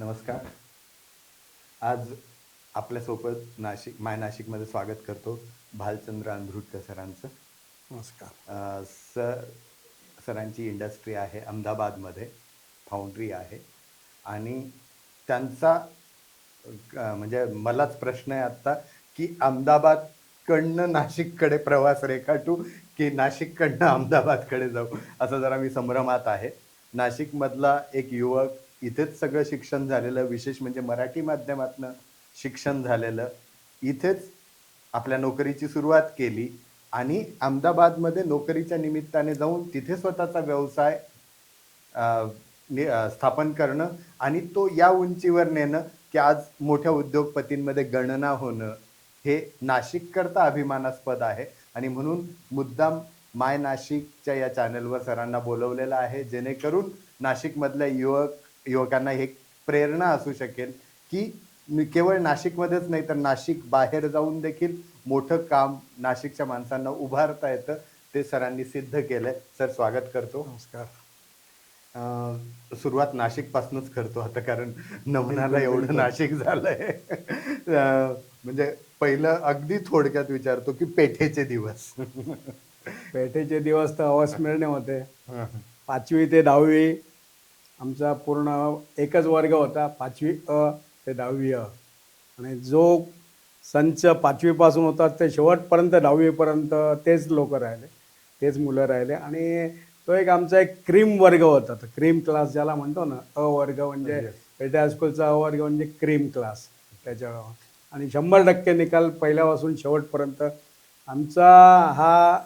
नमस्कार. आज आपल्यासोबत नाशिक माय नाशिकमध्ये स्वागत करतो भालचंद्र अंधरुटकर सरांचं. नमस्कार. सर सरांची इंडस्ट्री आहे अहमदाबादमध्ये फाउंड्री आहे. आणि त्यांचा म्हणजे मलाच प्रश्न आहे आत्ता की अहमदाबादकडनं नाशिककडे प्रवास रेखाटू की नाशिककडनं अहमदाबादकडे जाऊ? असं जरा मी संभ्रमात आहे. नाशिकमधला एक युवक इथेच सगळं शिक्षण झालेलं विशेष म्हणजे मराठी माध्यमातनं शिक्षण झालेलं इथेच आपल्या नोकरीची सुरुवात केली आणि अहमदाबादमध्ये नोकरीच्या निमित्ताने जाऊन तिथे स्वतःचा व्यवसाय स्थापन करणं आणि तो या उंचीवर नेणं की आज मोठ्या उद्योगपतींमध्ये गणना होणं हे नाशिककरता अभिमानास्पद आहे. आणि म्हणून मुद्दाम माय नाशिकच्या या चॅनलवर सरांना बोलवलेलं आहे जेणेकरून नाशिकमधल्या युवक युवकांना एक प्रेरणा असू शकेल की केवळ नाशिकमध्येच नाही तर नाशिक बाहेर जाऊन देखील मोठं काम नाशिकच्या माणसांना उभारता येतं ते सरांनी सिद्ध केलंय. सर स्वागत करतो. नमस्कार. अं, सुरुवात नाशिकपासूनच करतो आता कारण नमनाला एवढं नाशिक झालंय. म्हणजे पहिलं अगदी थोडक्यात विचारतो की पेठेचे दिवस. पेठेचे दिवस तर अवस्मरणीय होते. पाचवी ते दहावी आमचा पूर्ण एकच वर्ग होता पाचवी अ ते दहावी अ. आणि जो संच पाचवीपासून होता ते शेवटपर्यंत दहावीपर्यंत तेच लोक राहिले तेच मुलं राहिले. आणि तो एक आमचा एक क्रीम वर्ग होता तो क्रीम क्लास ज्याला म्हणतो ना अ वर्ग म्हणजे पेठे हायस्कूलचा अ वर्ग म्हणजे क्रीम क्लास त्याच्या आणि शंभर टक्के निकाल पहिल्यापासून शेवटपर्यंत. आमचा हा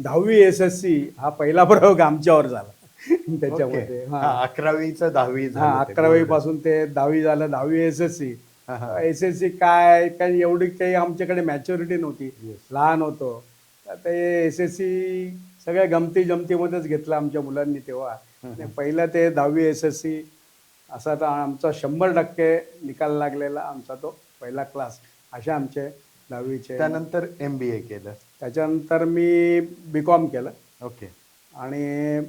दहावी एस एस सी हा पहिला प्रयोग आमच्यावर झाला. त्याच्यामध्ये. हा. हा, अकरावीचं दहावी हा. अकरावी पासून ते दहावी झालं दहावी S S C. S S C काय काही एवढी काही आमच्याकडे मॅच्युरिटी नव्हती. लहान होतो. ते एस एस सी सगळ्या गमती जमतीमध्येच घेतलं आमच्या मुलांनी तेव्हा. पहिलं ते दहावी एस एस सी असा तर आमचा शंभर टक्के निकाल लागलेला आमचा तो पहिला क्लास असे आमचे दहावीचे. त्यानंतर एम बी ए केलं. त्याच्यानंतर मी बी कॉम केलं. ओके. आणि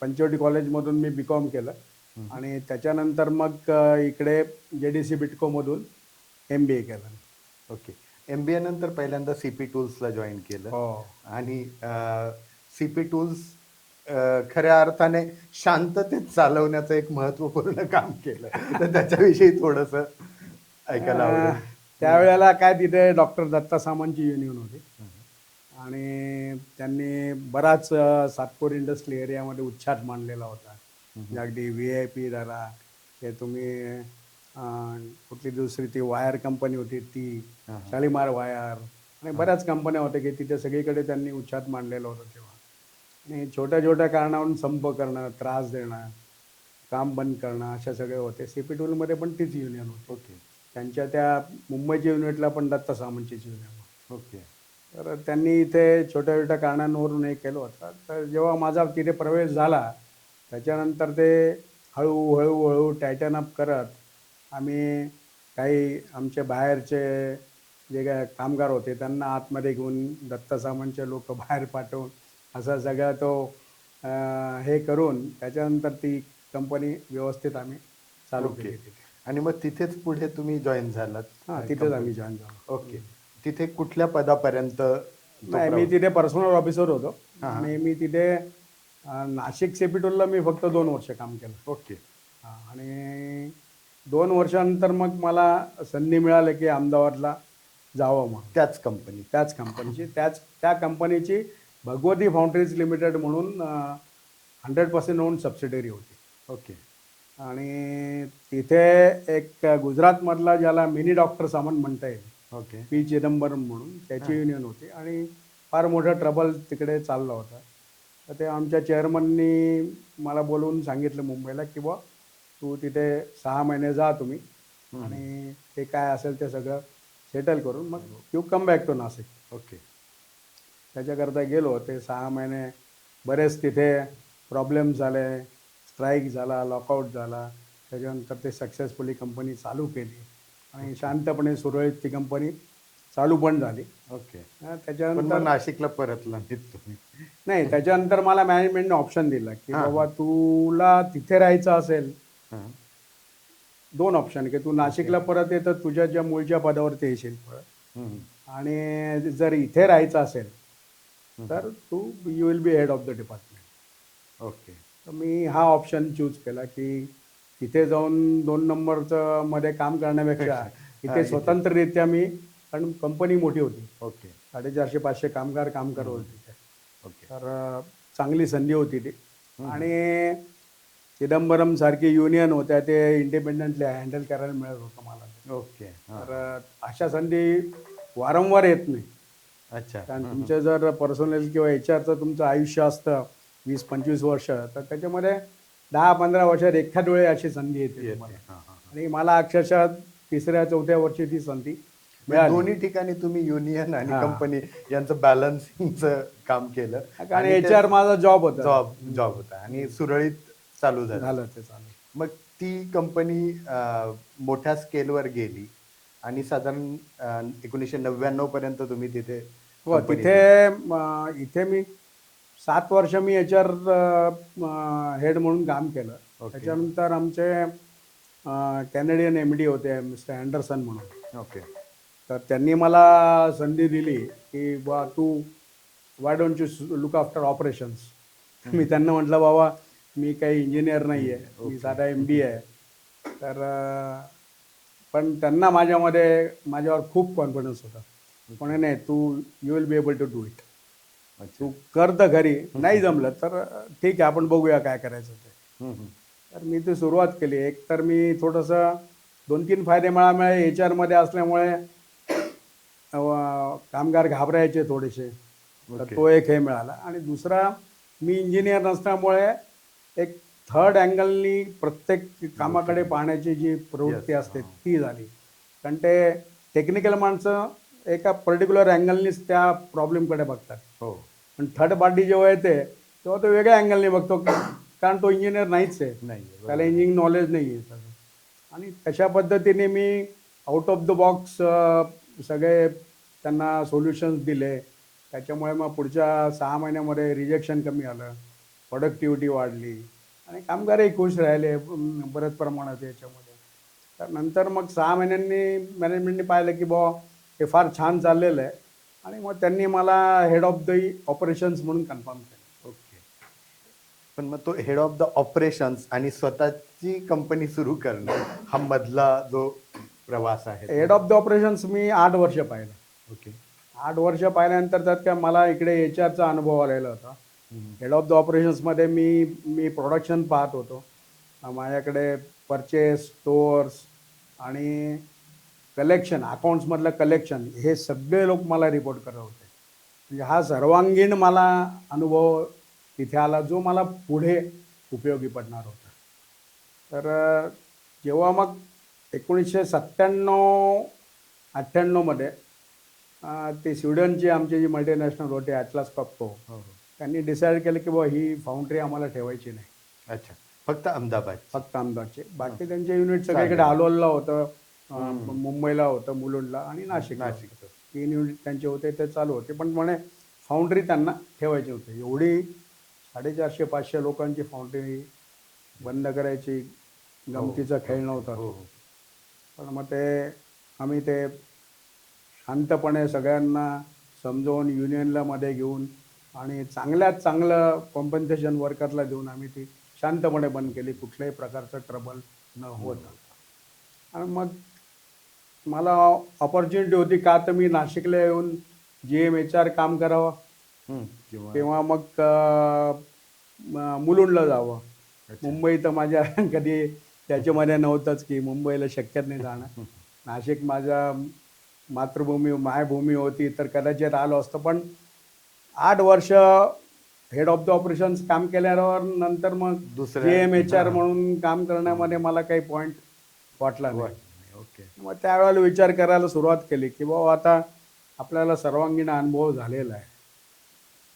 पंचवटी कॉलेजमधून मी बी कॉम केलं. आणि त्याच्यानंतर मग इकडे जे डी सी बिटकोमधून एम बी ए केलं. ओके. एम बी ए नंतर पहिल्यांदा सी पी टूल्सला जॉईन केलं. हो. आणि सी पी टूल्स खऱ्या अर्थाने शांततेत चालवण्याचं एक महत्त्वपूर्ण काम केलं. तर त्याच्याविषयी थोडस ऐकायला त्यावेळेला काय तिथे डॉक्टर दत्ता सामंतची युनियन होती. आणि त्यांनी बराच सातपूर इंडस्ट्री एरियामध्ये उच्चाट मांडलेला होता. म्हणजे अगदी व्ही आय पी धरा ते तुम्ही कुठली दुसरी ती वायर कंपनी होती ती हा, हा. शालिमार वायर आणि बऱ्याच कंपन्या होत्या की तिथे सगळीकडे त्यांनी उच्चाट मांडलेलं होतं तेव्हा. आणि छोट्या छोट्या कारणावरून संप करणं त्रास देणं काम बंद करणं अशा सगळे होते. सी पी टूलमध्ये पण तीच युनियन होती. ओके. त्यांच्या त्या मुंबईच्या युनिटला पण दत्ता सामंतचीच युनियन ओके. तर त्यांनी इथे छोट्या छोट्या कारणांवरून हे केलं होतं. तर जेव्हा माझा तिथे प्रवेश झाला त्याच्यानंतर ते हळू हळू हळू टायटन अप करत आम्ही काही आमचे बाहेरचे जे काय कामगार होते त्यांना आतमध्ये घेऊन दत्ता सामंतचे लोक बाहेर पाठवून असा सगळा तो हे करून त्याच्यानंतर ती कंपनी व्यवस्थित आम्ही चालू. केली आणि मग तिथेच पुढे तुम्ही जॉईन झालात. हां तिथेच आम्ही जॉईन झालो. ओके तिथे कुठल्या पदापर्यंत तो नाही मी प्रवास- तिथे पर्सनल ऑफिसर होतो. हा, हा. आणि मी तिथे अं, नाशिक सेपिटोलला मी फक्त दोन वर्ष काम केलं. ओके. हा, आणि दोन वर्षानंतर मग मला संधी मिळाली की अहमदाबादला जावं मग त्याच कंपनी त्याच कंपनीची त्याच त्या कंपनीची भगवती फाउंड्रीज लिमिटेड म्हणून हंड्रेड पर्सेंट ओन सबसिडरी होती. ओके. आणि तिथे एक गुजरातमधला ज्याला मिनी डॉक्टर सामान म्हणता येईल. ओके. पी चिदंबरम म्हणून त्याची युनियन होती. आणि फार मोठा ट्रबल तिकडे चालला होता. तर ते आमच्या चेअरमननी मला बोलवून सांगितलं मुंबईला की बुवा तू तिथे सहा महिने जा तुम्ही आणि ते काय असेल ते सगळं सेटल करून मग you come back to Nashik okay. त्याच्याकरता गेलो. ते सहा महिने बरेच तिथे प्रॉब्लेम झाले स्ट्राईक झाला लॉकआउट झाला. त्याच्यानंतर ते सक्सेसफुली कंपनी चालू केली. आणि शांतपणे सुरळीत ती कंपनी चालू पण झाली. ओके. हा, पण त्याच्यानंतर मग नाशिकला परतला नाहीत तुम्ही. नाही त्याच्यानंतर मला मॅनेजमेंटने ऑप्शन दिला की हा. बाबा तुला तिथे राहायचं असेल हां. दोन ऑप्शन की तू नाशिकला परत येतं तुझ्या ज्या मूळच्या पदावरती येशील परत. हम्म. आणि जर इथे राहायचं असेल तर तू you will be head of the department okay. तर मी हा ऑप्शन चूज केला की तिथे जाऊन दोन नंबरचं मध्ये काम करण्यापेक्षा इथे. स्वतंत्ररित्या मी कारण कंपनी मोठी होती. ओके. साडेचारशे पाचशे कामगार काम करत होते ओके. तर चांगली संधी होती ती. आणि चिदंबरम सारखी युनियन होत्या ते इंडिपेंडेंटली हँडल करायला मिळत होतं मला. ओके. तर अशा संधी वारंवार येत नाही. अच्छा. कारण तुमचं जर पर्सनल किंवा एच आरचं तुमचं आयुष्य असतं वीस पंचवीस वर्ष तर त्याच्यामध्ये दहा पंधरा वर्षात एखाद वेळे अशी संधी येते. तुम्हाला. आणि मला अक्षरशः तिसऱ्या चौथ्या वर्षी ती संधी मिळाली. दोन्ही ठिकाणी तुम्ही युनियन आणि हा. कंपनी यांचं बॅलन्सिंगचं काम केलं. कारण एच आर माझा जॉब होता. जॉब जॉब होता. आणि सुरळीत चालू झालं. झालं ते चालू. मग ती कंपनी मोठ्या स्केलवर गेली आणि साधारण अं, एकोणीसशे नव्याण्णव पर्यंत तुम्ही तिथे हो company तिथे म, इथे मी सात वर्ष मी आर हेड म्हणून काम केलं. त्याच्यानंतर आमचे कॅनेडियन एम डी होते मिस्टर अँडरसन म्हणून. ओके. तर त्यांनी मला संधी दिली की बा तू why don't you look after operations मी त्यांना म्हटलं बाबा मी काही इंजिनियर नाही आहे मी साधा एम डी आहे. तर पण त्यांना माझ्यामध्ये माझ्यावर खूप कॉन्फिडन्स होता. म्हणे नाही तू you will be able to do it तू कर तर घरी. नाही जमलं तर ठीक आहे आपण बघूया काय करायचं ते. तर मी ती सुरुवात केली. एक तर मी थोडंसं दोन तीन फायदे मिळाले एच आरमध्ये असल्यामुळे कामगार घाबरायचे थोडेसे. तर. तो एक हे मिळाला. आणि दुसरा मी इंजिनियर नसल्यामुळे एक थर्ड अँगलनी प्रत्येक कामाकडे पाहण्याची जी प्रवृत्ती असते. ती झाली. कारण ते टेक्निकल माणसं एका पर्टिक्युलर अँगलनीच त्या प्रॉब्लेमकडे बघतात. हो. पण थर्ड पार्टी जेव्हा येते तेव्हा तो वेगळ्या अँगलने बघतो कारण तो इंजिनियर नाहीच आहे. नाही त्याला इंजिनिअरिंग नॉलेज नाही आहे सगळं आणि तशा पद्धतीने मी आउट ऑफ द बॉक्स सगळे त्यांना सोल्युशन्स दिले. त्याच्यामुळे मग पुढच्या सहा महिन्यामध्ये रिजेक्शन कमी आलं प्रोडक्टिव्हिटी वाढली आणि कामगारही खुश राहिले बऱ्याच प्रमाणात याच्यामध्ये. तर नंतर मग सहा महिन्यांनी मॅनेजमेंटने पाहिलं की बुवा हे फार छान चाललेलं आहे. आणि मग त्यांनी मला हेड ऑफ द ऑपरेशन्स म्हणून कन्फर्म केलं. ओके पण मग तो हेड ऑफ द ऑपरेशन्स आणि स्वतःची कंपनी सुरू करणं हा मधला जो प्रवास आहे. हेड ऑफ द ऑपरेशन्स मी आठ वर्ष पाहिलं. ओके आठ वर्ष पाहिल्यानंतर त्यात काय मला इकडे एच आरचा अनुभव आलेला होता. हेड ऑफ द ऑपरेशन्समध्ये मी मी प्रोडक्शन पाहत होतो. माझ्याकडे परचेस स्टोअर्स आणि कलेक्शन अकाउंट्समधलं कलेक्शन हे सगळे लोक मला रिपोर्ट करत होते. म्हणजे हा सर्वांगीण मला अनुभव तिथे आला जो मला पुढे उपयोगी पडणार होता. तर जेव्हा मग एकोणीसशे सत्त्याण्णव अठ्ठ्याण्णवमध्ये ते स्वीडनची आमची जी मल्टीनॅशनल होते ॲटलास हो हो. त्यांनी डिसाईड केलं की बुवा ही फाउंड्री आम्हाला ठेवायची नाही. अच्छा. फक्त अहमदाबाद फक्त आमदारचे बाकी त्यांचे युनिट सगळीकडे हालोलला होतं. मुंबईला होतं मुलुंडला आणि नाशिक नाशिकचं. तीन युनिट त्यांचे होते ते चालू होते. पण म्हणे फाउंड्री त्यांना ठेवायची होती. एवढी साडेचारशे पाचशे लोकांची फाउंड्री बंद करायची गमतीचा खेळ नव्हता. हो तो. हो. पण मग ते आम्ही ते शांतपणे सगळ्यांना समजवून युनियनला मध्ये घेऊन आणि चांगल्यात चांगलं कॉम्पन्सेशन वर्करला देऊन आम्ही ती शांतपणे बंद केली. कुठल्याही प्रकारचं ट्रबल न होता. आणि मग मला ऑपॉर्च्युनिटी होती का तर मी नाशिकला येऊन जी एम एच आर काम करावं. किंवा मग मुलुंडला जावं. मुंबई तर माझ्या कधी त्याच्यामध्ये नव्हतंच की मुंबईला शक्यच नाही जाणं नाशिक माझ्या मातृभूमी मायभूमी होती तर कदाचित आलो असतं. पण आठ वर्ष हेड ऑफ द ऑपरेशन्स काम केल्यावर नंतर मग जे एम एच आर म्हणून काम करण्यामध्ये मला काही पॉईंट वाटला नाही. मग त्यावेळेला विचार करायला सुरुवात केली की बाबा आता आपल्याला सर्वांगीण अनुभव झालेला आहे.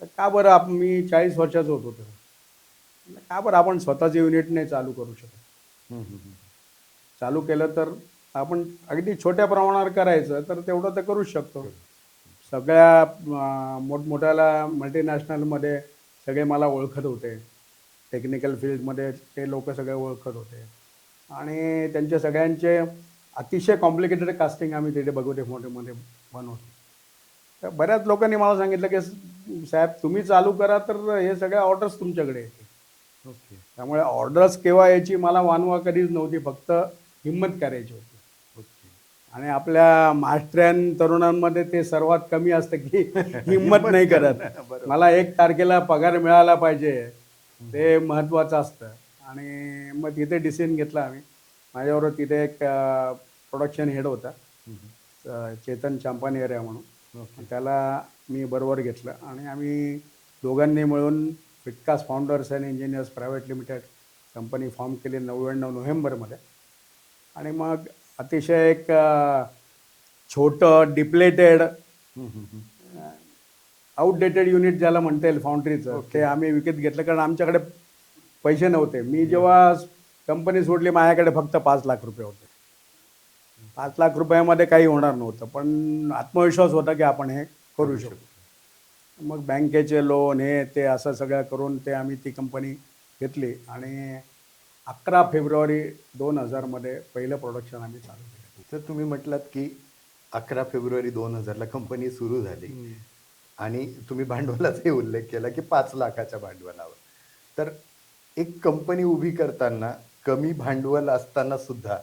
तर का बरं आप मी चाळीस वर्षाचं होतो म्हणलं, का बरं आपण स्वतःचं युनिट नाही चालू करू शकत. चालू केलं तर आपण अगदी छोट्या प्रमाणावर करायचं तर तेवढं तर करूच शकतो. सगळ्या अं, मोठमोठ्याला मल्टीनॅशनलमध्ये सगळे मला ओळखत होते. टेक्निकल फील्डमध्ये ते लोक सगळे ओळखत होते. आणि त्यांच्या सगळ्यांचे अतिशय कॉम्प्लिकेटेड कास्टिंग आम्ही तिथे बघवते मोठेमध्ये बनवतो तर बऱ्याच लोकांनी मला सांगितलं की साहेब तुम्ही चालू करा तर हे सगळ्या ऑर्डर्स तुमच्याकडे येतील. ओके त्यामुळे ऑर्डर्स केव्हा यायची मला वानवा कधीच नव्हती फक्त हिंमत करायची होती. ओके आणि आपल्या महाराष्ट्रीयन तरुणांमध्ये ते सर्वात कमी असतं की हिंमत नाही करत. मला एक तारखेला पगार मिळाला पाहिजे ते महत्त्वाचं असतं. आणि मग तिथे डिसिजन घेतला आम्ही. माझ्याबरोबर तिथे एक प्रोडक्शन हेड होता. अं, चेतन चांपानेरिया म्हणून. ओके. त्याला मी बरोबर घेतलं आणि आम्ही दोघांनी मिळून Vikas founders and engineers private limited company form केली नव्याण्णव नोव्हेंबरमध्ये. आणि मग अतिशय एक अ, छोटं डिप्लेटेड हम्म, हम्म, हम्म. आउटडेटेड युनिट ज्याला म्हणता येईल फाउंड्रीचं ते आम्ही विकत घेतलं कारण आमच्याकडे पैसे नव्हते. मी जेव्हा कंपनी सोडली माझ्याकडे फक्त पाच लाख रुपये होते. पाच लाख रुपयामध्ये काही होणार नव्हतं पण आत्मविश्वास होता की आपण हे करू शकतो. मग बँकेचे लोन हे ते असं सगळं करून ते आम्ही ती कंपनी घेतली आणि अकरा फेब्रुवारी दोन हजारमध्ये पहिलं प्रोडक्शन आम्ही चालू केलं. तर तुम्ही म्हटलात की अकरा फेब्रुवारी दोन हजारला कंपनी सुरू झाली. आणि तुम्ही भांडवलाचाही उल्लेख केला की पाच लाखाच्या भांडवलावर. तर एक कंपनी उभी करताना कमी भांडवल असताना सुद्धा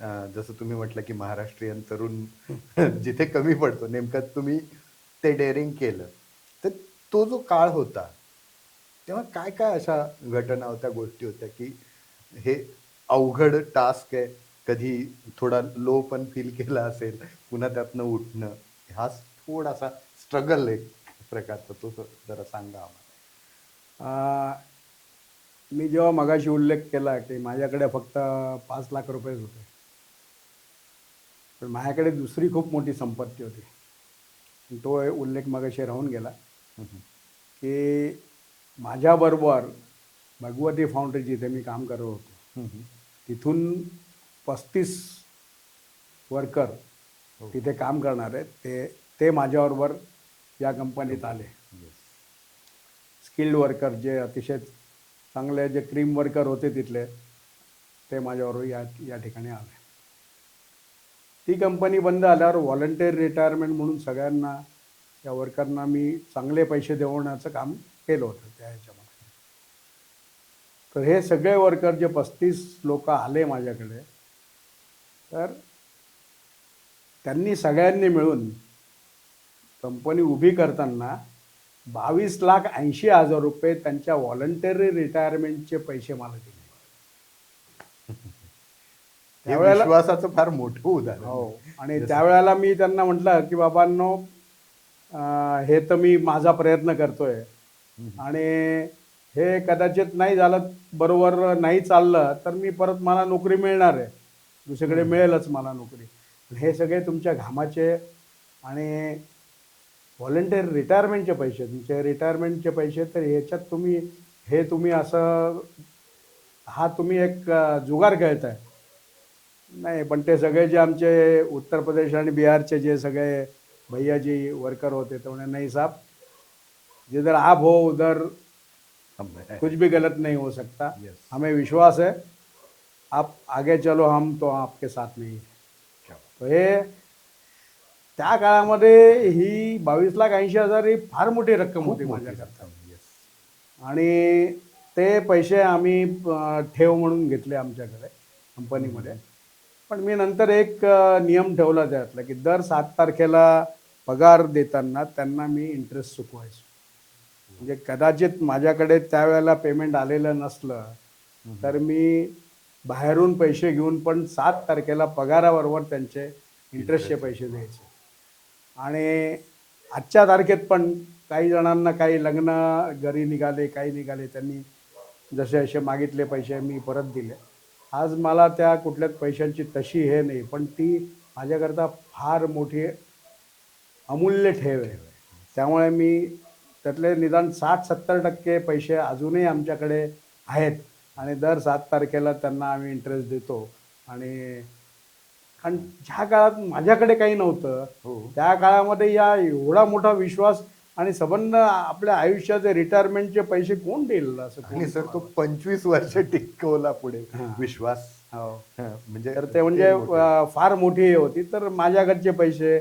जसं तुम्ही म्हटलं की महाराष्ट्रीयन तरुण जिथे कमी पडतो नेमकं तुम्ही ते डेअरिंग केलं. तर तो जो काळ होता तेव्हा काय काय अशा घटना होत्या गोष्टी होत्या की हे अवघड टास्क आहे कधी थोडा लो पण फील केला असेल पुन्हा त्यातनं उठणं हा थोडासा स्ट्रगल एक प्रकारचा तो जरा सांगा आम्हाला. मी जेव्हा मगाशी उल्लेख केला की माझ्याकडे फक्त पाच लाख रुपयेच होते. पण माझ्याकडे दुसरी खूप मोठी संपत्ती होती. तो उल्लेख मगाशी राहून गेला. की माझ्याबरोबर भगवती फाउंड्री जिथे मी काम करत होतो तिथून पस्तीस वर्कर तिथे काम करणारे ते ते माझ्याबरोबर या कंपनीत आले. स्किल्ड वर्कर जे अतिशय चांगले जे क्रीम वर्कर होते तिथले ते माझ्याबरोबर या या ठिकाणी आले. ती कंपनी बंद आल्यावर व्हॉलंटिअर रिटायरमेंट म्हणून सगळ्यांना त्या वर्करना मी चांगले पैसे देवण्याचं काम केलं होतं त्या ह्याच्यामध्ये. तर हे सगळे वर्कर जे पस्तीस लोक आले माझ्याकडे तर त्यांनी सगळ्यांनी मिळून कंपनी उभी करताना बावीस लाख ऐंशी हजार रुपये त्यांच्या व्हॉलंटरी रिटायरमेंटचे पैसे मला दिले. हे त्यावेळेला विश्वासाचं फार मोठं उदाहरण. हो. आहे. आणि त्यावेळेला मी त्यांना म्हटलं की बाबांनो अं, हे तर मी माझा प्रयत्न करतोय. आणि हे कदाचित नाही झालं बरोबर नाही चाललं तर मी परत मला नोकरी मिळणार आहे. दुसरीकडे मिळेलच मला नोकरी. हे सगळे तुमच्या घामाचे आणि व्हॉलेंटिअर रिटायरमेंटचे पैसे तुमचे रिटायरमेंटचे पैसे तर ह्याच्यात तुम्ही हे तुम्ही असं हा तुम्ही एक अं, जुगार खेळताय. नाही पण ते सगळे जे आमचे उत्तर प्रदेश आणि बिहारचे जे सगळे भैयाजी वर्कर होते ते म्हणे नहीं साहब जिधर आप हो उधर कुछ भी गलत नहीं हो सकता Yes. हमें विश्वास है आप आगे चलो हम तो आपके साथ नहीं है तो हे त्या काळामध्ये ही बावीस लाख ऐंशी हजार ही फार मोठी रक्कम होती माझ्याकरता. Yes. आणि ते पैसे आम्ही ठेव म्हणून घेतले आमच्याकडे कंपनीमध्ये पण मी नंतर एक नियम ठेवला त्यातला की दर सात तारखेला पगार देताना त्यांना मी इंटरेस्ट चुकवायचो म्हणजे कदाचित माझ्याकडे त्यावेळेला पेमेंट आलेलं नसलं तर मी बाहेरून पैसे घेऊन पण सात तारखेला पगाराबरोबर त्यांचे इंटरेस्टचे पैसे द्यायचे. आणि आजच्या तारखेत पण काही जणांना काही लग्न घरी निघाले काही निघाले त्यांनी जसे असे मागितले पैसे मी परत दिले. आज मला त्या कुठल्याच पैशांची तशी हे नाही पण ती माझ्याकरता फार मोठी अमूल्य ठेव आहे. त्यामुळे मी त्यातले निदान साठ सत्तर टक्के पैसे अजूनही आमच्याकडे आहेत आणि दर सात तारखेला त्यांना आम्ही इंटरेस्ट देतो. आणि कारण ज्या काळात माझ्याकडे काही नव्हतं हो. त्या काळामध्ये या एवढा मोठा विश्वास आणि संबंध आपल्या आयुष्याचे रिटायरमेंटचे पैसे कोण देईल असं कोण आणि सर तो पंचवीस वर्ष टिकवला पुढे. हा. विश्वास. हो. हा, म्हणजे तर ते म्हणजे मोठं. अं, फार मोठी हे होती. तर माझ्याकडचे पैसे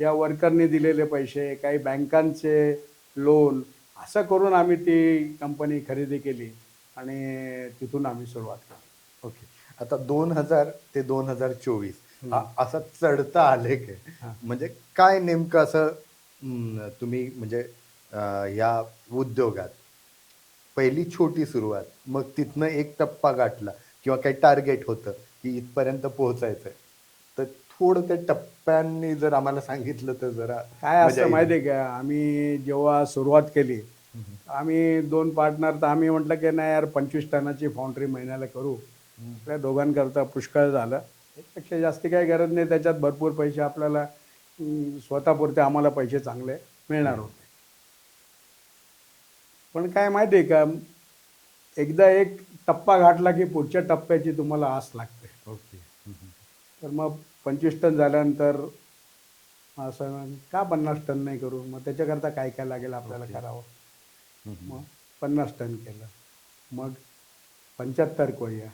या वर्करनी दिलेले पैसे काही बँकांचे लोन असं करून आम्ही ती कंपनी खरेदी केली आणि तिथून आम्ही सुरुवात केली. ओके. आता दोन हजार ते दोन हजार चोवीस असा चढता आलेख आहे. म्हणजे काय नेमकं असं तुम्ही म्हणजे या उद्योगात पहिली छोटी सुरुवात मग तिथनं एक टप्पा गाठला किंवा काही टार्गेट होतं की इथपर्यंत पोहोचायचंय. तर थोडं त्या टप्प्यांनी जर आम्हाला सांगितलं तर जरा काय येईल. माहिती आहे का? आम्ही जेव्हा सुरुवात केली आम्ही दोन पार्टनर तर आम्ही म्हटलं की नाही यार पंचवीस टनाची फाउंड्री महिन्याला करू. आपल्या दोघांकरता पुष्कळ झालं. त्यापेक्षा जास्ती काही गरज नाही त्याच्यात भरपूर पैसे आपल्याला स्वतःपुरते आम्हाला पैसे चांगले मिळणार होते. पण काय माहिती आहे का? एकदा एक टप्पा गाठला की पुढच्या टप्प्याची तुम्हाला आस लागते. ओके. तर मग पंचवीस टन झाल्यानंतर असं का पन्नास टन नाही करू? मग त्याच्याकरता काय काय लागेल आपल्याला करावं? मग पन्नास टन केलं. मग पंच्याहत्तर करूया.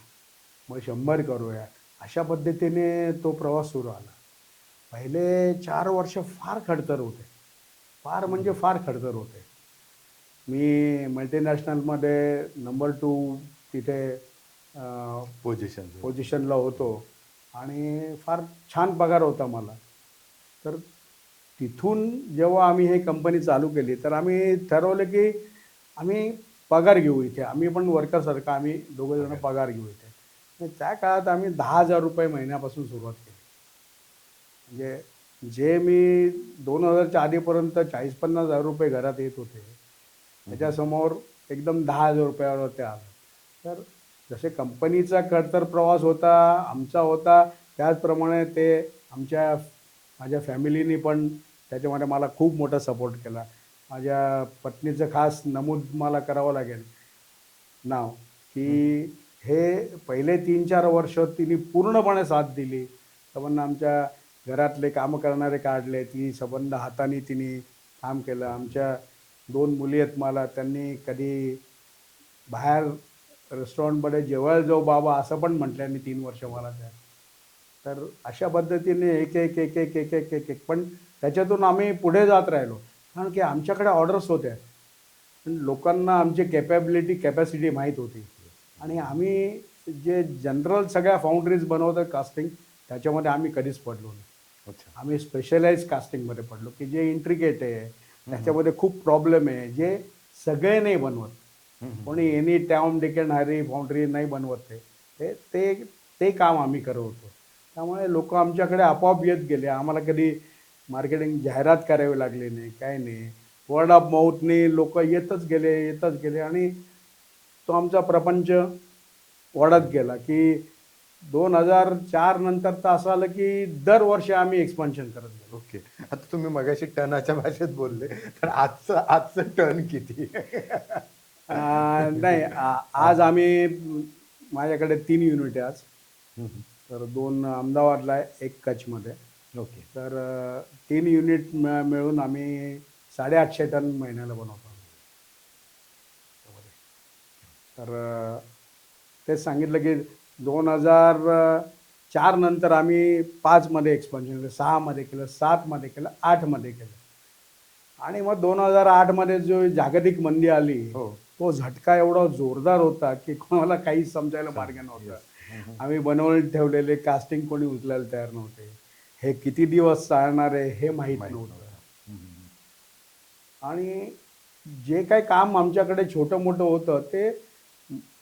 मग शंभर करूया. अशा पद्धतीने तो प्रवास सुरू आला. पहिले चार वर्ष फार खडतर होते. फार म्हणजे फार खडतर होते. मी मल्टीनॅशनलमध्ये नंबर टू तिथे पोझिशन पोझिशनला होतो आणि फार छान पगार होता मला. तर तिथून जेव्हा आम्ही हे कंपनी चालू केली तर आम्ही ठरवलं की आम्ही पगार घेऊ इथे. आम्ही पण वर्करसारखं आम्ही दोघं जण पगार घेऊ इथे. त्या काळात आम्ही दहा हजार रुपये महिन्यापासून सुरुवात केली. म्हणजे जे मी दोन हजारच्या आधीपर्यंत चाळीस पन्नास हजार रुपये घरात येत होते त्याच्यासमोर एकदम दहा हजार रुपयावर ते आलं. तर जसे कंपनीचा खडतर प्रवास होता आमचा होता त्याचप्रमाणे ते आमच्या माझ्या फॅमिलीनी पण त्याच्यामध्ये मला खूप मोठा सपोर्ट केला. माझ्या पत्नीचं खास नमूद मला करावं लागेल. नाव की हे पहिले तीन चार वर्ष तिने पूर्णपणे साथ दिली. संबंध आमच्या घरातले कामं करणारे काढले ती संबंध हाताने तिने काम केलं. आमच्या दोन मुली आहेत मला त्यांनी कधी बाहेर रेस्टॉरंटमध्ये जेवायला जाऊ बाबा असं पण म्हटल्याने तीन वर्ष मला त्या. तर अशा पद्धतीने एक एक एक एक एक एक एक एक. पण त्याच्यातून आम्ही पुढे जात राहिलो. कारण की आमच्याकडे ऑर्डर्स होत्या. पण लोकांना आमची कॅपॅबिलिटी कॅपॅसिटी माहीत होती. आणि आम्ही जे जनरल सगळ्या फाउंड्रीज बनवतात कास्टिंग त्याच्यामध्ये आम्ही कधीच पडलो नाही. आम्ही स्पेशलाइज कास्टिंगमध्ये पडलो की जे इंट्रिकेट आहे त्याच्यामध्ये खूप प्रॉब्लेम आहे जे सगळे नाही बनवत. कोणी एनी टॅम डिकेन हायरी फाउंड्री नाही बनवत ते. ते ते ते काम आम्ही करत होतो त्यामुळे लोक आमच्याकडे आपोआप येत गेले. आम्हाला कधी मार्केटिंग जाहिरात करावी लागली नाही काय नाही. वर्ड ऑफ माऊथनी लोक येतच गेले येतच गेले. आणि तो आमचा प्रपंच वाढत गेला की दोन हजार चार नंतर तर असं आलं की दरवर्षी आम्ही एक्सपान्शन करत गेलो. ओके. आता तुम्ही मगाशी टनाच्या भाषेत बोलले तर आजचं आजचं टन किती? नाही आ- आज आम्ही माझ्याकडे तीन युनिट आहे आज. तर दोन अहमदाबादला आहे एक कच्छमध्ये ओके. तर अं, तीन युनिट मिळ- मिळून आम्ही साडेआठशे टन महिन्याला बनवतो. तर अं, तेच सांगितलं की दोन हजार चार नंतर आम्ही पाचमध्ये एक्सपान्शन केलं सहामध्ये केलं सातमध्ये केलं आठमध्ये केलं. आणि मग दोन हजार आठमध्ये जो जागतिक मंदी आली हो. तो झटका एवढा जोरदार होता की कोणाला काहीच समजायला मार्ग नव्हता. आम्ही बनवून ठेवलेले कास्टिंग कोणी उचलायला तयार नव्हते. हे किती दिवस चालणार आहे हे माहीत नव्हतं. आणि जे काही काम आमच्याकडे छोटं मोठं होतं ते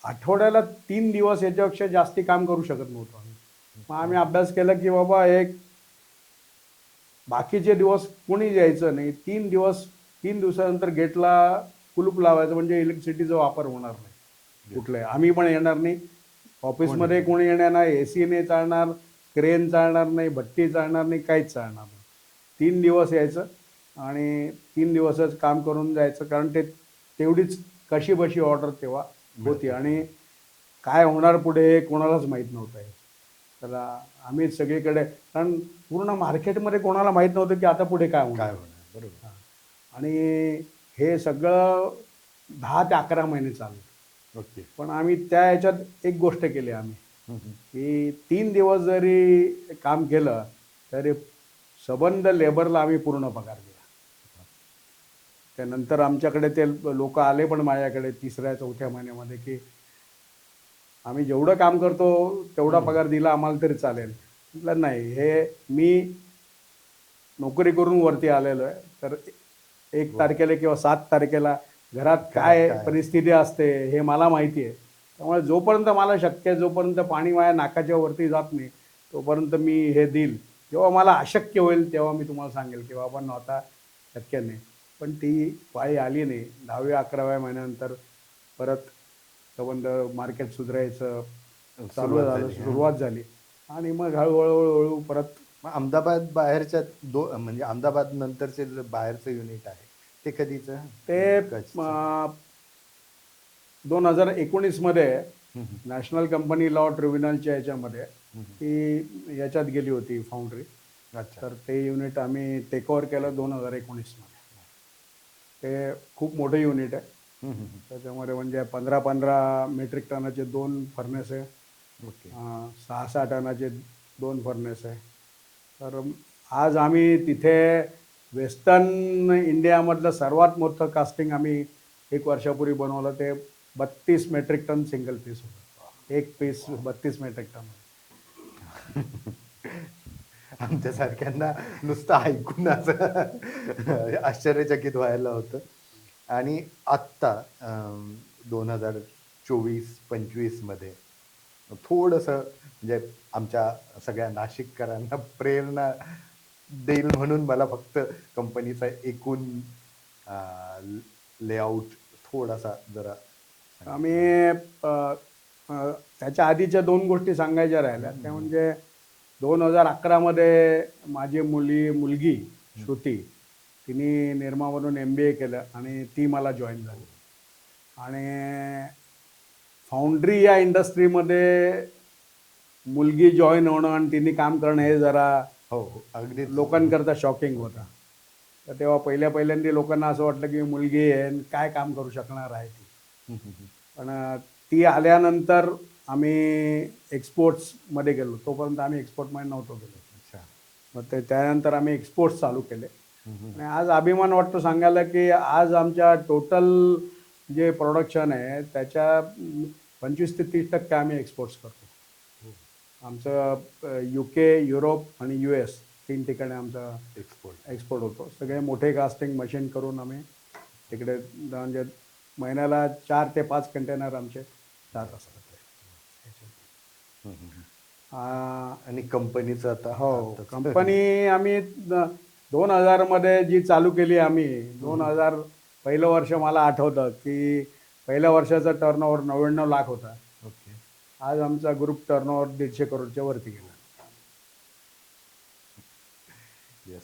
आठवड्याला तीन दिवस याच्यापेक्षा जास्ती काम करू शकत नव्हतो आम्ही. मग आम्ही अभ्यास केला की बाबा एक बाकीचे दिवस कोणी यायचं नाही. तीन दिवस तीन दिवसानंतर गेटला कुलूप लावायचं म्हणजे इलेक्ट्रिसिटीचा वापर होणार नाही. कुठलाही आम्ही पण येणार नाही. ऑफिसमध्ये कोणी येणार नाही. ए सी नाही चालणार क्रेन चालणार नाही भट्टी चालणार नाही काहीच चालणार नाही. तीन दिवस यायचं आणि तीन दिवसच काम करून जायचं. कारण ते तेवढीच कशी बशी ऑर्डर तेव्हा होती. आणि काय होणार पुढे हे कोणालाच माहीत नव्हतं हे. तर आम्ही सगळीकडे कारण पूर्ण मार्केटमध्ये कोणाला माहीत नव्हतं की आता पुढे काय होणार. काय होणार बरोबर. आणि हे सगळं दहा ते अकरा महिने चाललं ओके. पण आम्ही त्या ह्याच्यात एक गोष्ट केली आम्ही. की तीन दिवस जरी काम केलं तरी सबंध लेबरला आम्ही पूर्ण पगार दिला. त्यानंतर आमच्याकडे ते लोक आले पण माझ्याकडे तिसऱ्या चौथ्या महिन्यामध्ये की आम्ही जेवढं काम करतो तेवढा पगार दिला आम्हाला तरी चालेल. म्हटलं नाही हे मी नोकरी करून वरती आलेलो आहे. तर एक तारखेला किंवा सात तारखेला घरात काय? परिस्थिती असते हे मला माहिती आहे. त्यामुळे जोपर्यंत मला शक्य आहे जोपर्यंत पाणी माझ्या नाकाच्या वरती जात नाही तोपर्यंत मी हे देईल. जेव्हा मला अशक्य होईल तेव्हा मी तुम्हाला सांगेल की बाबा आता शक्य नाही. पण ती पाळी आली नाही दहाव्या अकराव्या महिन्यानंतर परत संबंध मार्केट सुधारायचं चालू झालं. सुरुवात झाली आणि मग हळूहळू हळू परत मग अहमदाबाद बाहेरच्या दो म्हणजे अहमदाबाद नंतरचे जे बाहेरचं युनिट आहे ते कधीचं ते. दोन हजार एकोणीसमध्ये हम्म, हम्म. नॅशनल कंपनी लॉ ट्रिब्युनलच्या याच्यामध्ये. ती याच्यात गेली होती फाउंड्री तर ते युनिट आम्ही टेक ओव्हर केलं दोन हजार एकोणीसमध्ये ते खूप मोठं युनिट आहे. त्याच्यामध्ये म्हणजे पंधरा पंधरा मेट्रिक टनाचे दोन फर्नेस आहे. ओके. सहा सहा टनाचे दोन फर्नेस आहे. तर आज आम्ही तिथे वेस्टर्न इंडियामधलं सर्वात मोठं कास्टिंग आम्ही एक वर्षापूर्वी बनवलं. ते बत्तीस मेट्रिक टन सिंगल पीस होतं. एक पीस बत्तीस मेट्रिक टन आमच्यासारख्यांना नुसतं ऐकून असं आश्चर्यचकित व्हायला होतं. आणि आत्ता दोन हजार चोवीस पंचवीसमध्ये थोडंसं म्हणजे आमच्या सगळ्या नाशिककरांना प्रेरणा देईल म्हणून मला फक्त कंपनीचा एकूण लेआउट थोडासा जरा आम्ही त्याच्या आधीच्या दोन गोष्टी सांगायच्या राहिल्या. त्या म्हणजे दोन हजार अकरामध्ये माझी मुली मुलगी श्रुती तिने निर्मामधून एम बी ए केलं आणि ती मला जॉईन झाली. आणि फाउंड्री या इंडस्ट्रीमध्ये मुलगी जॉईन होणं आणि तिने काम करणं हे जरा हो हो अगदी लोकांकरता शॉकिंग होता. तर तेव्हा पहिल्या पहिल्यांदा लोकांना असं वाटलं की मुलगी आहे काय काम करू शकणार आहे ती. पण ती आल्यानंतर आम्ही एक्सपोर्ट्समध्ये गेलो. तोपर्यंत आम्ही एक्सपोर्टमध्ये नव्हतो गेलो. अच्छा. मग ते त्यानंतर आम्ही एक्सपोर्ट्स चालू केले. आणि आज अभिमान वाटतो सांगायला की आज आमच्या टोटल जे प्रोडक्शन आहे त्याच्या पंचवीस ते तीस टक्के आम्ही एक्सपोर्ट्स करतो. आमचं यू के युरोप आणि यू एस तीन ठिकाणी आमचं एक्सपोर्ट एक्सपोर्ट होतो. सगळे मोठे कास्टिंग मशीन करून आम्ही तिकडे म्हणजे महिन्याला चार ते पाच कंटेनर आमचे जात असतात आ, आणि कंपनीचं आता हो कंपनी आम्ही द- दोन हजारमध्ये जी चालू केली आम्ही दोन हजार पहिलं वर्ष मला आठवतं की पहिल्या वर्षाचा टर्नओव्हर नव्याण्णव लाख होता. ओके. आज आमचा ग्रुप टर्नओव्हर दीडशे करोडच्या वरती गेला. येस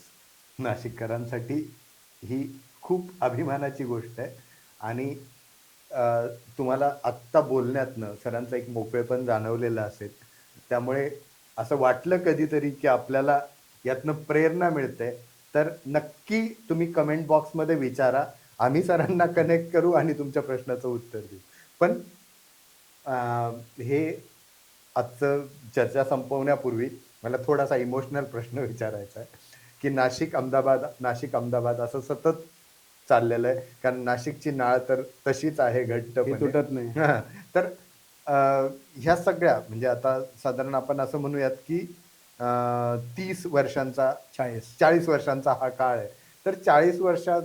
नाशिककरांसाठी ही खूप अभिमानाची गोष्ट आहे. आणि अ, तुम्हाला आत्ता बोलण्यातनं सरांचा एक मोकळेपण जाणवलेलं असेल. त्यामुळे असं वाटलं कधीतरी की आपल्याला यातनं प्रेरणा मिळते. तर नक्की तुम्ही कमेंट बॉक्समध्ये विचारा. आम्ही सरांना कनेक्ट करू आणि तुमच्या प्रश्नाचं उत्तर देऊ. पण हे आजचं चर्चा संपवण्यापूर्वी मला थोडासा इमोशनल प्रश्न विचारायचा आहे. की नाशिक अहमदाबाद नाशिक अहमदाबाद असं सतत चाललेलं आहे. कारण नाशिकची नाळ तर तशीच आहे घट्ट तुटत नाही. तर ह्या सगळ्या म्हणजे आता साधारण आपण असं म्हणूयात की तीस वर्षांचा चाळीस चाळीस वर्षांचा हा काळ आहे. तर चाळीस वर्षां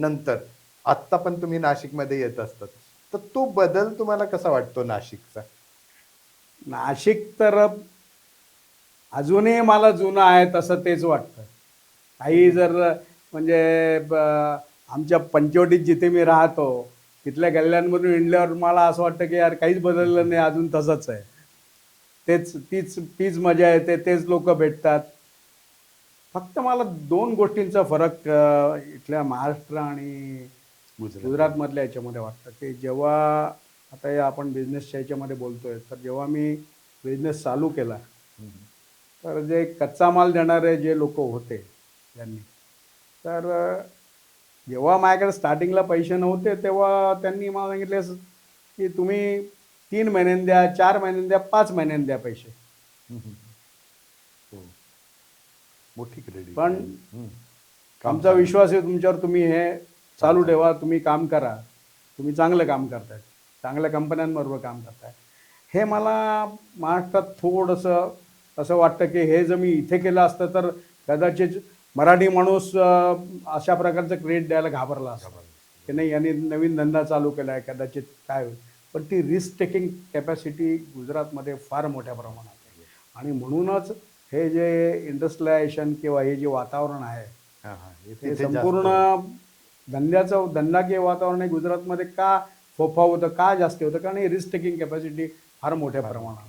नंतर आत्ता पण तुम्ही नाशिकमध्ये येत असतात. तर तो बदल तुम्हाला कसा वाटतो नाशिकचा? नाशिक तर अजूनही मला जुनं आहे तसं तेच वाटतं. काही जर म्हणजे ब- आमच्या पंचवटीत जिथे मी राहतो तिथल्या गल्ल्यांमधून हिंडल्यावर मला असं वाटतं की यार काहीच बदललं नाही अजून तसंच आहे. तेच तीच तीच मजा येते तेच लोक भेटतात. फक्त मला दोन गोष्टींचा फरक इथल्या महाराष्ट्र आणि गुजरात. गुजरातमधल्या याच्यामध्ये वाटतं की जेव्हा आता हे आपण बिझनेसच्या याच्यामध्ये बोलतोय तर जेव्हा मी बिझनेस चालू केला तर जे कच्चा माल देणारे जे लोक होते त्यांनी तर जेव्हा माझ्याकडे स्टार्टिंगला पैसे नव्हते तेव्हा त्यांनी मला सांगितले की तुम्ही तीन महिन्यांनी द्या चार महिन्यांनी द्या पाच महिन्यांनी द्या पैसे. हो. मोठी क्रेडिट पण आमचा विश्वास आहे तुमच्यावर तुम्ही हे चालू ठेवा तुम्ही काम करा. तुम्ही चांगलं काम करताय. चांगल्या कंपन्यांबरोबर काम करताय. हे मला महाराष्ट्रात थोडंसं असं वाटतं की हे जर मी इथे केलं असतं तर कदाचित मराठी माणूस अशा प्रकारचं क्रेडिट द्यायला घाबरला असता. की नाही यांनी नवीन धंदा चालू केला आहे कदाचित काय होईल. पण ती रिस्क टेकिंग कॅपॅसिटी गुजरातमध्ये फार मोठ्या प्रमाणात आहे. आणि म्हणूनच हे जे इंडस्ट्रियलायझेशन किंवा हे जे वातावरण आहे हा, संपूर्ण धंद्याचं धंदाकीय वातावरण हे गुजरातमध्ये का फोफा होतं का जास्त होतं? कारण हे रिस्क टेकिंग कॅपॅसिटी फार मोठ्या प्रमाणात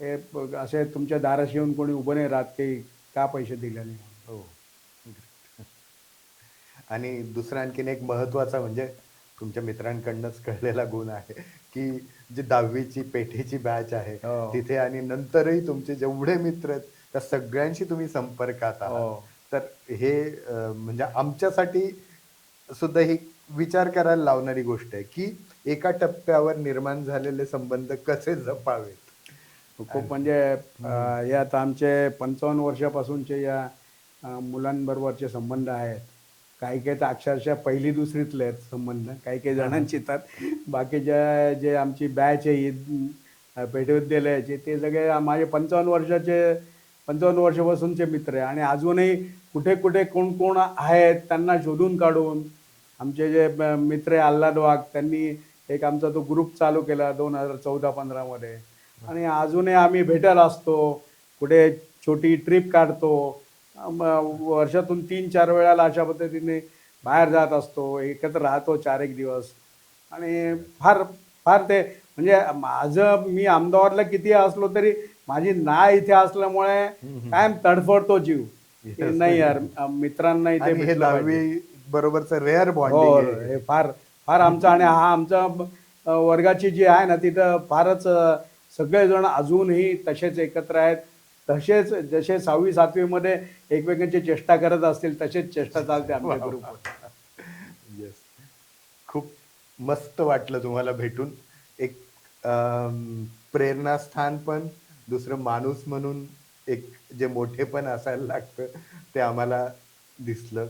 हे असे तुमच्या दाराशी येऊन कोणी उभं नाही राहत की का पैसे दिले नाही हो आणि दुसरा आणखीन एक महत्त्वाचा म्हणजे तुमच्या मित्रांकडनंच कळलेला गुण आहे की जी दहावीची पेठेची बॅच आहे हो. तिथे आणि नंतरही तुमचे जेवढे मित्र आहेत त्या सगळ्यांशी तुम्ही संपर्कात हो. आहात तर हे म्हणजे आमच्यासाठी सुद्धा ही विचार करायला लावणारी गोष्ट आहे की एका टप्प्यावर निर्माण झालेले संबंध कसे जपावेत खूप म्हणजे आता आमचे पंचावन्न वर्षापासूनचे या अं, मुलांबरोबरचे संबंध आहेत. काही काही तर अक्षरशः पहिली दुसरीतले आहेत संबंध. काही काही जणांची तर बाकीच्या जे आमची बॅच आहे ही अं, पेठविद्यालयाची ते सगळे माझे पंचावन्न वर्षाचे पंचावन्न वर्षापासूनचे मित्र आहे. आणि अजूनही कुठे कुठे कोण कोण आहेत त्यांना शोधून काढून आमचे जे मित्र आहे आल्हाद वाघ त्यांनी एक आमचा तो ग्रुप चालू केला दोन हजार चौदा पंधरामध्ये आणि अजूनही आम्ही भेटायला असतो कुठे छोटी ट्रिप काढतो वर्षातून तीन चार वेळाला अशा पद्धतीने बाहेर जात असतो एकत्र राहतो चार एक दिवस. आणि फार फार ते म्हणजे माझं मी अहमदाबादला किती असलो तरी माझी ना इथे असल्यामुळे कायम तडफडतो जीव. नाही. यार मित्रांना इथे बरोबरचं रेअर बॉन्डिंग हे फार फार आमचा आणि हा आमचा वर्गाची जी आहे ना तिथं फारच सगळेजण अजूनही तसेच एकत्र आहेत. तसेच जसे सहावी सातवीमध्ये एकमेकांची चेष्टा करत असतील तसेच चेष्टा चालते आमच्या ग्रुपवर येस खूप मस्त वाटलं तुम्हाला भेटून. एक प्रेरणास्थान पण दुसरं माणूस म्हणून एक जे मोठेपण असायला लागतं ते आम्हाला दिसलं.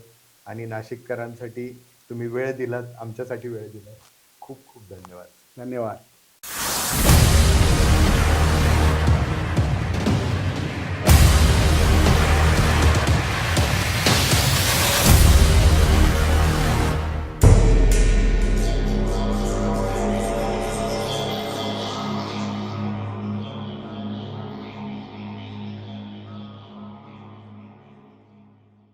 आणि नाशिककरांसाठी तुम्ही वेळ दिलात आमच्यासाठी वेळ दिलात. खूप खूप धन्यवाद. धन्यवाद.